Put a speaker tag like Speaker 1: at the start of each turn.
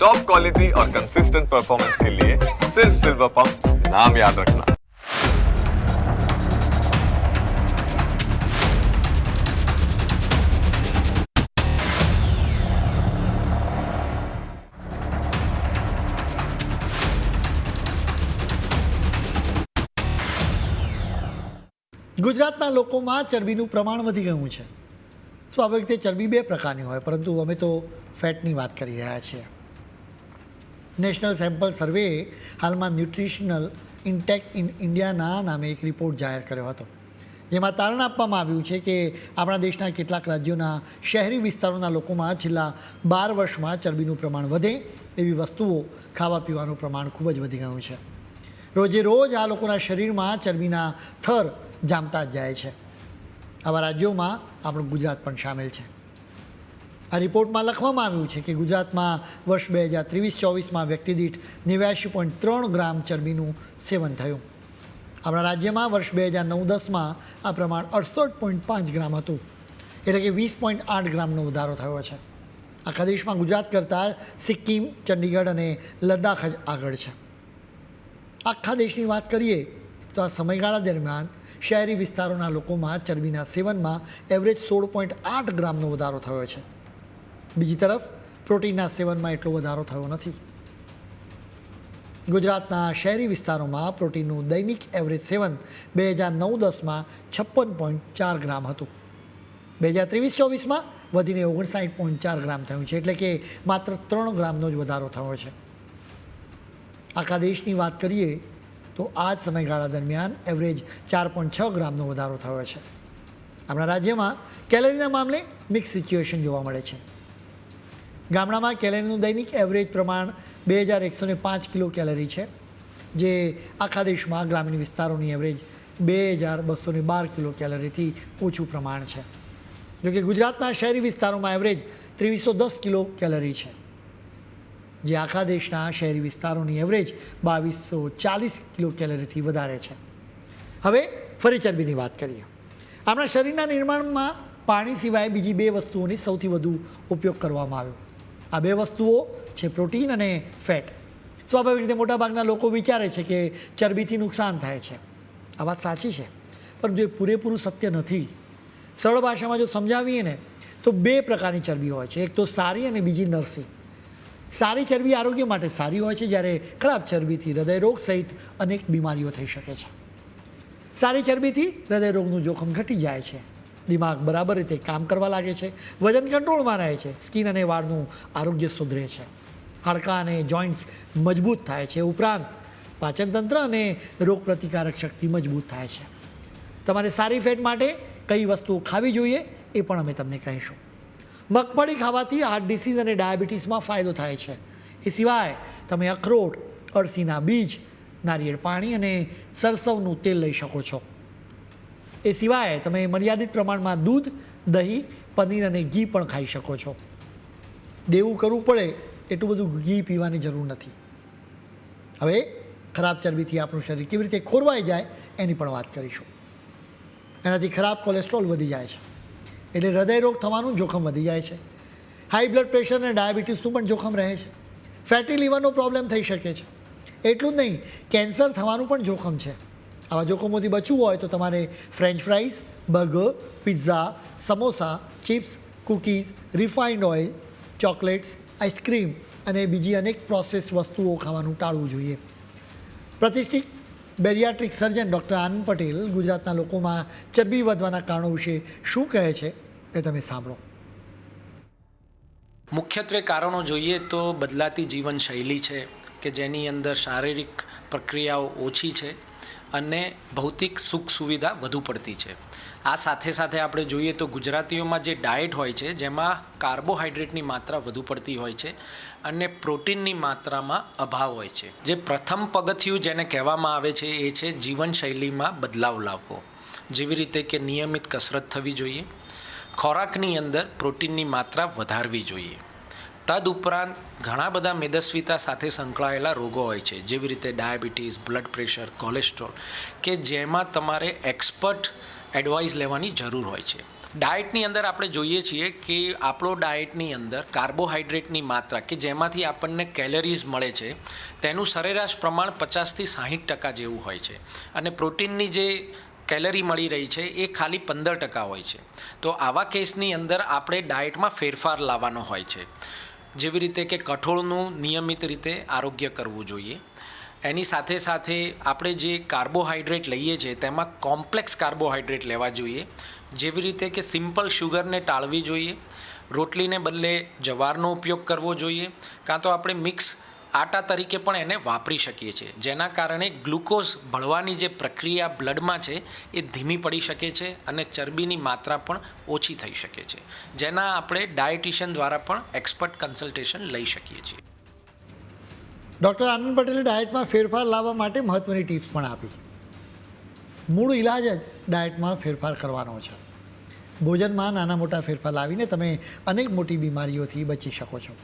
Speaker 1: Top quality और consistent performance के लिए सिर्फ सिल्वर पंप नाम याद रखना
Speaker 2: ગુજરાતના લોકોમાં ચરબીનું પ્રમાણ વધી ગયું છે સ્વાભાવિક રીતે ચરબી બે પ્રકારની હોય પરંતુ અમે તો ફેટની વાત કરી રહ્યા છીએ નેશનલ સેમ્પલ સર્વેએ હાલમાં ન્યુટ્રિશનલ ઇન્ટેક ઇન ઇન્ડિયાના નામે એક રિપોર્ટ જાહેર કર્યો હતો. જેમાં તારણ આપવામાં આવ્યું છે કે આપણા દેશના કેટલાક રાજ્યોના શહેરી વિસ્તારોના લોકોમાં છેલ્લા બાર વર્ષમાં ચરબીનું પ્રમાણ વધે એવી વસ્તુઓ ખાવા પીવાનું પ્રમાણ ખૂબ જ વધી ગયું છે. રોજે રોજ આ લોકોના શરીરમાં ચરબીના થર જામતા જ જાય છે. આવા રાજ્યોમાં આપણું ગુજરાત પણ સામેલ છે. આ રિપોર્ટમાં લખવામાં આવ્યું છે કે ગુજરાતમાં વર્ષ બે હજાર ત્રેવીસ ચોવીસમાં વ્યક્તિ દીઠ નેવ્યાસી પોઈન્ટ ત્રણ ગ્રામ ચરબીનું સેવન થયું. આપણા રાજ્યમાં વર્ષ બે હજાર નવ દસમાં આ પ્રમાણ અડસઠ પોઈન્ટ પાંચ ગ્રામ હતું. એટલે કે વીસ પોઈન્ટ આઠ ગ્રામનો વધારો થયો છે. આખા દેશમાં ગુજરાત કરતાં સિક્કિમ, ચંડીગઢ અને લદ્દાખ જ આગળ છે. આખા દેશની વાત કરીએ તો આ સમયગાળા દરમિયાન શહેરી વિસ્તારોના લોકોમાં ચરબીના સેવનમાં એવરેજ સોળ પોઈન્ટ આઠ ગ્રામનો વધારો થયો છે. બીજી તરફ, પ્રોટીનના સેવનમાં એટલો વધારો થયો નથી. ગુજરાતના શહેરી વિસ્તારોમાં પ્રોટીનનું દૈનિક એવરેજ સેવન બે હજાર નવ દસમાં છપ્પન પોઈન્ટ ચાર ગ્રામ હતું. બે હજાર ત્રેવીસ ચોવીસમાં વધીને ઓગણસાઠ પોઈન્ટ ચાર ગ્રામ થયું છે, એટલે કે માત્ર ત્રણ ગ્રામનો જ વધારો થયો છે. આખા દેશની વાત કરીએ તો આ જ સમયગાળા દરમિયાન એવરેજ ચાર પોઈન્ટ છ ગ્રામનો વધારો થયો છે. આપણા રાજ્યમાં કેલરીના મામલે મિક્સ સિચ્યુએશન જોવા મળે છે. ગામડામાં કેલેરીનું દૈનિક એવરેજ પ્રમાણ બે હજાર એકસો પાંચ કિલો કેલેરી છે, જે આખા દેશમાં ગ્રામીણ વિસ્તારોની એવરેજ બે હજાર બસો ને બાર કિલો કેલેરીથી ઓછું પ્રમાણ છે. જોકે ગુજરાતના શહેરી વિસ્તારોમાં એવરેજ ત્રેવીસો દસ કિલો કેલરી છે, જે આખા દેશના શહેરી વિસ્તારોની એવરેજ બાવીસો ચાલીસ કિલો કેલરીથી વધારે છે. હવે ફરી ચરબીની વાત કરીએ. આપણા શરીરના નિર્માણમાં પાણી સિવાય બીજી બે વસ્તુઓની સૌથી વધુ ઉપયોગ કરવામાં આવ્યો. આ બે વસ્તુઓ છે પ્રોટીન અને ફેટ. સ્વાભાવિક રીતે મોટાભાગના લોકો વિચારે છે કે ચરબીથી નુકસાન થાય છે. આ વાત સાચી છે. પરંતુ એ પૂરેપૂરું સત્ય નથી. સરળ ભાષામાં જો સમજાવીએ ને, તો બે પ્રકારની ચરબી હોય છે. એક તો સારી અને બીજી નરસી. સારી ચરબી આરોગ્ય માટે સારી હોય છે જ્યારે ખરાબ ચરબીથી હૃદયરોગ સહિત અનેક બીમારીઓ થઈ શકે છે. સારી ચરબીથી હૃદયરોગનું જોખમ ઘટી જાય છે. દિમાગ બરાબર રીતે કામ કરવા લાગે છે, વજન કંટ્રોલમાં રહે છે, સ્કિન અને વાળનું આરોગ્ય સુધરે છે. હાડકાં અને જોઈન્ટ્સ મજબૂત થાય છે, ઉપરાંત પાચનતંત્ર અને રોગપ્રતિકારક શક્તિ મજબૂત થાય છે. તમારે સારી ફેટ માટે કઈ વસ્તુઓ ખાવી જોઈએ એ પણ અમે તમને કહીશું. મગફળી ખાવાથી હાર્ટ ડિસીઝ અને ડાયાબિટીસમાં ફાયદો થાય છે. એ સિવાય તમે અખરોટ, અળસીના બીજ, નારિયેળ પાણી અને સરસવનું તેલ લઈ શકો છો. એ સિવાય તમે મર્યાદિત પ્રમાણમાં દૂધ, દહીં, પનીર અને ઘી પણ ખાઈ શકો છો. દેવું કરવું પડે એટલું બધું ઘી પીવાની જરૂર નથી. હવે ખરાબ ચરબીથી આપણું શરીર કેવી રીતે ખોરવાઈ જાય એની પણ વાત કરીશું. એનાથી ખરાબ કોલેસ્ટ્રોલ વધી જાય છે. એટલે હૃદયરોગ થવાનું જોખમ વધી જાય છે. હાઈ બ્લડ પ્રેશર અને ડાયાબિટીસનું પણ જોખમ રહે છે. ફેટી લીવરનો પ્રોબ્લેમ થઈ શકે છે. એટલું જ નહીં કેન્સર થવાનું પણ જોખમ છે. આવા જોખમોથી બચવું હોય તો તમારે French fries burger pizza samosa chips cookies refined oil chocolates ice cream અને બીજી અનેક પ્રોસેસ વસ્તુઓ ખાવાનું ટાળવું જોઈએ. પ્રતિષ્ઠિત bariatric surgeon doctor Anand Patel ગુજરાતના લોકોમાં ચરબી વધવાના કારણો વિશે શું કહે છે એ તમે સાંભળો.
Speaker 3: મુખ્યત્વે કારણો જોઈએ તો બદલાતી જીવનશૈલી છે કે જેની અંદર શારીરિક પ્રક્રિયાઓ ઓછી છે અને ભૌતિક સુખ સુવિધા વધુ પડતી છે. આ સાથે સાથે આપણે જોઈએ તો ગુજરાતીઓમાં જે ડાયટ હોય છે, જેમાં કાર્બોહાઈડ્રેટની માત્રા વધુ પડતી હોય છે અને પ્રોટીનની માત્રામાં અભાવ હોય છે. જે પ્રથમ પગથિયું જેને કહેવામાં આવે છે, એ છે જીવનશૈલીમાં બદલાવ લાવવો. જેવી રીતે કે નિયમિત કસરત થવી જોઈએ, ખોરાકની અંદર પ્રોટીનની માત્રા વધારવી જોઈએ. તદ ઉપરાંત ઘણા બધા મેદસ્વીતા સાથે સંકળાયેલા રોગો હોય છે. જેવી રીતે ડાયાબિટીસ, બ્લડ પ્રેશર, કોલેસ્ટ્રોલ, કે જેમાં તમારે એક્સપર્ટ એડવાઇસ લેવાની જરૂર હોય છે. ડાયટની અંદર આપણે જોઈએ છીએ કે આપણો ડાયટની અંદર કાર્બોહાઈડ્રેટની માત્રા, કે જેમાંથી આપણને કેલરીઝ મળે છે, તેનું સરેરાશ પ્રમાણ પચાસથી સાહીઠ ટકા જેવું હોય છે. અને પ્રોટીનની જે કેલરી મળી રહી છે એ ખાલી પંદર ટકા હોય છે. તો આવા કેસની અંદર આપણે ડાયટમાં ફેરફાર લાવવાનો હોય છે. જેવી રીતે કે કઠોળનું નિયમિત રીતે આરોગ્ય કરવું જોઈએ. એની સાથે સાથે આપણે જે કાર્બોહાઈડ્રેટ લઈએ છીએ તેમાં કોમ્પ્લેક્સ કાર્બોહાઈડ્રેટ લેવા જોઈએ. જેવી રીતે કે સિમ્પલ શુગરને ટાળવી જોઈએ. રોટલીને બદલે જવારનો ઉપયોગ કરવો જોઈએ. કાં તો આપણે મિક્સ આટા તરીકે પણ એને વાપરી શકીએ છીએ. જેના કારણે ગ્લુકોઝ ભળવાની જે પ્રક્રિયા બ્લડમાં છે એ ધીમી પડી શકે છે અને ચરબીની માત્રા પણ ઓછી થઈ શકે છે. જેના આપણે ડાયટિશિયન દ્વારા પણ એક્સપર્ટ કન્સલ્ટેશન લઈ શકીએ છીએ.
Speaker 2: ડૉક્ટર આનંદ પટેલે ડાયટમાં ફેરફાર લાવવા માટે મહત્ત્વની ટિપ્સ પણ આપી. મૂળ ઇલાજ જ ડાયટમાં ફેરફાર કરવાનો છે. ભોજનમાં નાના મોટા ફેરફાર લાવીને તમે અનેક મોટી બીમારીઓથી બચી શકો છો.